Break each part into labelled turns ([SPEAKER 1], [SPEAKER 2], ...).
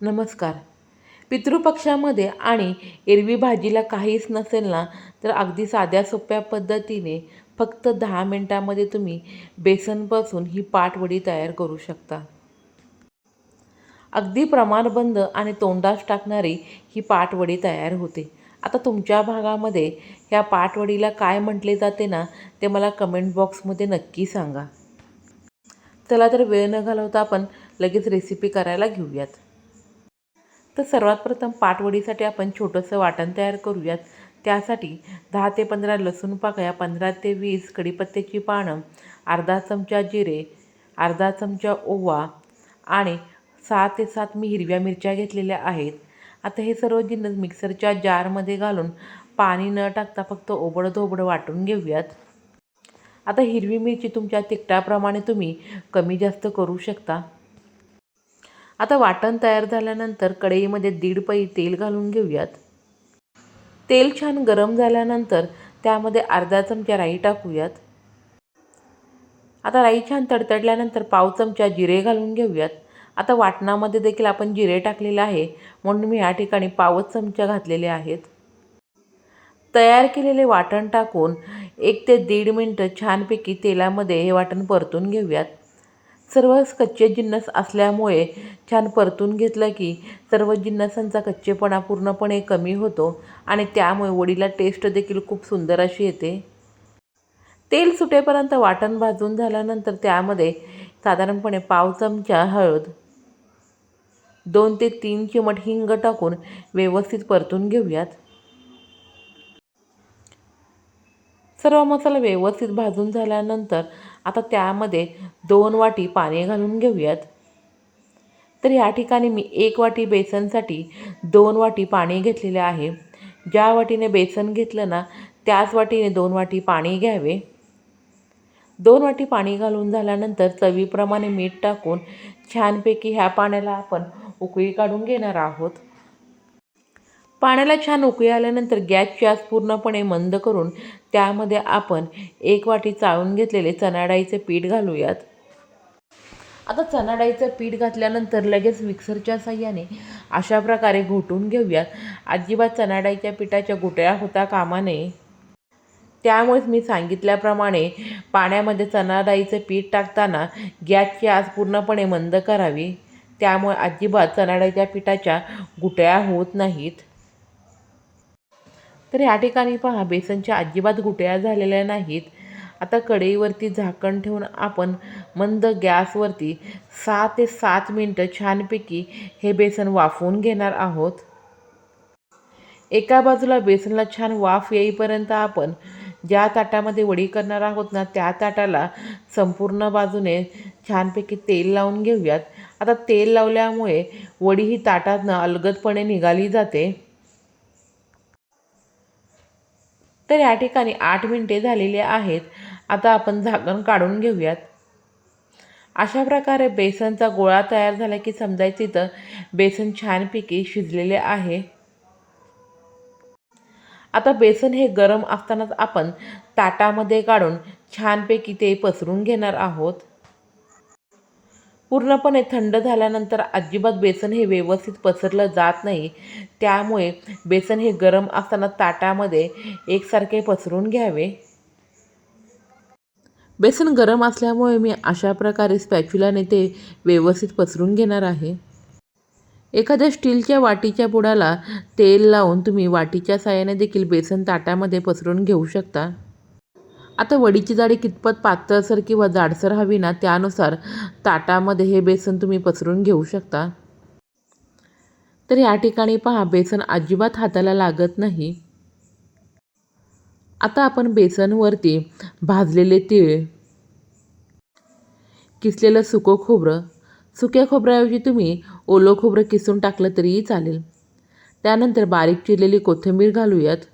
[SPEAKER 1] नमस्कार. पितृपक्षामध्ये आणि एरवी भाजीला काहीच नसेल ना तर अगदी साध्या सोप्या पद्धतीने फक्त दहा मिनटामध्ये तुम्ही बेसनपासून ही पाटवडी तयार करू शकता. अगदी प्रमाणबंद आणि तोंडास टाकणारी ही पाटवडी तयार होते. आता तुमच्या भागामध्ये ह्या पाटवडीला काय म्हटले जाते ना ते मला कमेंट बॉक्समध्ये नक्की सांगा. चला तर वेळ न घालवता आपण लगेच रेसिपी करायला घेऊयात. तर सर्वात प्रथम पाटवडीसाठी आपण छोटंसं वाटण तयार करूयात. त्यासाठी दहा ते पंधरा लसूण पाकळ्या पंधरा ते वीस कढीपत्त्याची पानं अर्धा चमचा जिरे अर्धा चमचा ओवा आणि सहा ते सात मी हिरव्या मिरच्या घेतलेल्या आहेत. आता हे सर्व जिन्नस मिक्सरच्या जारमध्ये घालून पाणी न टाकता फक्त ओबडधोबडं वाटून घेऊयात. आता हिरवी मिरची तुमच्या तिखटाप्रमाणे तुम्ही कमी जास्त करू शकता. आता वाटण तयार झाल्यानंतर कढईमध्ये दीड पई तेल घालून घेऊयात. तेल छान गरम झाल्यानंतर त्यामध्ये अर्धा चमचा राई टाकूयात. आता राई छान तडतडल्यानंतर पाव चमचा जिरे घालून घेऊयात. आता वाटणामध्ये देखील आपण जिरे टाकलेले आहे म्हणून मी या ठिकाणी पावच चमचा घातलेले आहेत. तयार केलेले वाटण टाकून एक ते दीड मिनटं छानपैकी तेलामध्ये हे वाटण परतून घेऊयात. सर्वच कच्चे जिन्नस असल्यामुळे छान परतून घेतलं की सर्व जिन्नसांचा कच्चेपणा पूर्णपणे कमी होतो आणि त्यामुळे वडीला टेस्ट देखील खूप सुंदर अशी येते. तेल सुटेपर्यंत वाटण भाजून झाल्यानंतर त्यामध्ये साधारणपणे पाव चमचा हळद दोन ते तीन चिमट हिंग टाकून व्यवस्थित परतून घेऊयात. सर्व मसाला व्यवस्थित भाजून झाल्यानंतर आता त्यामध्ये दोन वाटी पाणी घालून घेऊयात. तर या ठिकाणी मी एक वाटी बेसनसाठी दोन वाटी पाणी घेतलेले आहे. ज्या वाटीने बेसन घेतलं ना त्याच वाटीने दोन वाटी पाणी घ्यावे. दोन वाटी पाणी घालून झाल्यानंतर चवीप्रमाणे मीठ टाकून छानपैकी ह्या पाण्याला आपण उकळी काढून घेणार आहोत. पाण्याला छान उकळी आल्यानंतर गॅसची आस पूर्णपणे मंद करून त्यामध्ये आपण एक वाटी चाळून घेतलेले चणाडाईचे पीठ घालूयात. आता चणाडाईचं पीठ घातल्यानंतर लगेच मिक्सरच्या साह्याने अशा प्रकारे घोटून घेऊयात. अजिबात चणाडाईच्या पिठाच्या गुटळ्या होता कामा नये. त्यामुळेच मी सांगितल्याप्रमाणे पाण्यामध्ये चणाडाईचं पीठ टाकताना गॅसची आस पूर्णपणे मंद करावी. त्यामुळे अजिबात चणाडाईच्या पिठाच्या गुटळ्या होत नाहीत. तर या ठिकाणी पहा बेसनच्या अजिबात गुटळ्या झालेल्या नाहीत. आता कढईवरती झाकण ठेवून आपण मंद गॅसवरती सहा ते सात मिनटं छानपैकी हे बेसन वाफवून घेणार आहोत. एका बाजूला बेसनला छान वाफ येईपर्यंत आपण ज्या ताटामध्ये वडी करणार आहोत ना त्या ताटाला संपूर्ण बाजूने छानपैकी तेल लावून घेऊयात. आता तेल लावल्यामुळे वडी ही ताटातनं अलगदपणे निघाली जाते. तर या ठिकाणी आठ मिनटे झालेली आहेत. आता आपण झाकण काढून घेऊयात. अशा प्रकारे बेसनचा गोळा तयार झाला की समजायचं इथं बेसन छानपैकी शिजलेले आहे. आता बेसन हे गरम असतानाच आपण ताटामध्ये काढून छानपैकी ते पसरून घेणार आहोत. पूर्णपणे थंड झाल्यानंतर अजिबात बेसन हे व्यवस्थित पसरलं जात नाही. त्यामुळे बेसन हे गरम असताना ताटामध्ये एकसारखे पसरून घ्यावे. बेसन गरम असल्यामुळे मी अशा प्रकारे स्पॅच्युलाने ते व्यवस्थित पसरून घेणार आहे. एखाद्या स्टीलच्या वाटीच्या बुडाला तेल लावून तुम्ही वाटीच्या साह्याने देखील बेसन ताटामध्ये पसरून घेऊ शकता. आता वडीची जाडी कितपत पातळसर किंवा जाडसर हवी ना त्यानुसार ताटामध्ये हे बेसन तुम्ही पसरून घेऊ शकता. तर या ठिकाणी पहा बेसन अजिबात हाताला लागत नाही. आता आपण बेसनवरती भाजलेले तीळ किसलेलं सुकं खोबरं सुक्या खोबऱ्याऐवजी तुम्ही ओलं खोबरं किसून टाकलं तरीही चालेल. त्यानंतर बारीक चिरलेली कोथिंबीर घालूयात.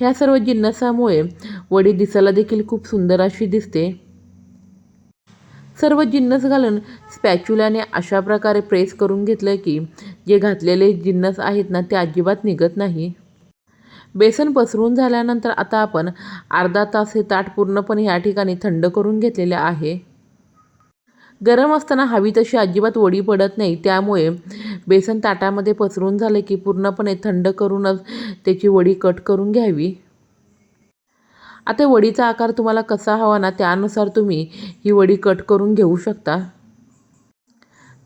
[SPEAKER 1] ह्या सर्व जिन्नसामुळे वडी दिसायला देखील खूप सुंदर अशी दिसते. सर्व जिन्नस घालून स्पॅच्युलाने अशा प्रकारे प्रेस करून घेतलं की जे घातलेले जिन्नस आहेत ना ते अजिबात निघत नाही. बेसन पसरून झाल्यानंतर आता आपण अर्धा तास हे ताट पूर्णपणे या ठिकाणी थंड करून घेतलेले आहे. गरम असताना हवी तशी अजिबात वडी पडत नाही त्यामुळे बेसन ताटामध्ये पसरून झालं की पूर्णपणे थंड करूनच त्याची वडी कट करून घ्यावी. आता वडीचा आकार तुम्हाला कसा हवा ना त्यानुसार तुम्ही ही वडी कट करून घेऊ शकता.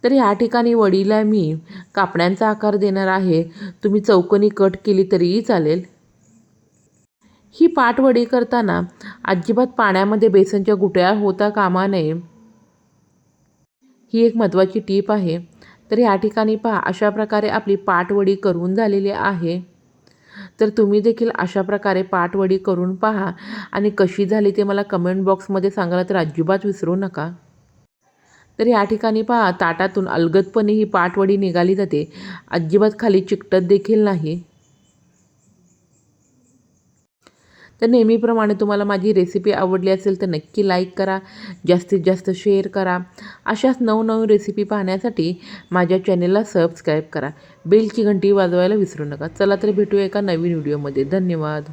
[SPEAKER 1] तर ह्या ठिकाणी वडीला मी कापण्यांचा आकार देणार आहे. तुम्ही चौकोनी कट केली तरीही चालेल. ही पाटवडी करताना अजिबात पाण्यामध्ये बेसनच्या गुटळ्या होता कामा नये. ही एक महत्त्वाची टीप आहे. तर ह्या ठिकाणी पहा अशा प्रकारे आपली पाटवडी करून झालेली आहे. तर तुम्ही देखील अशा प्रकारे पाटवडी करून पहा. आणि कशी झाली ते मला कमेंट बॉक्समध्ये सांगायला तर अजिबात विसरू नका. तर या ठिकाणी पहा ताटातून अलगदपणे ही पाटवडी निघाली जाते. अजिबात खाली चिकटत देखील नाही. तर नेहमीप्रमाणे तुम्हाला माझी रेसिपी आवडली असेल तर नक्की लाईक करा जास्तीत जास्त शेअर करा. अशाच नवनवीन रेसिपी पाहण्यासाठी माझ्या चॅनेलला सबस्क्राईब करा. बेलची घंटी वाजवायला विसरू नका. चला तर भेटूया एका नवीन व्हिडिओमध्ये धन्यवाद.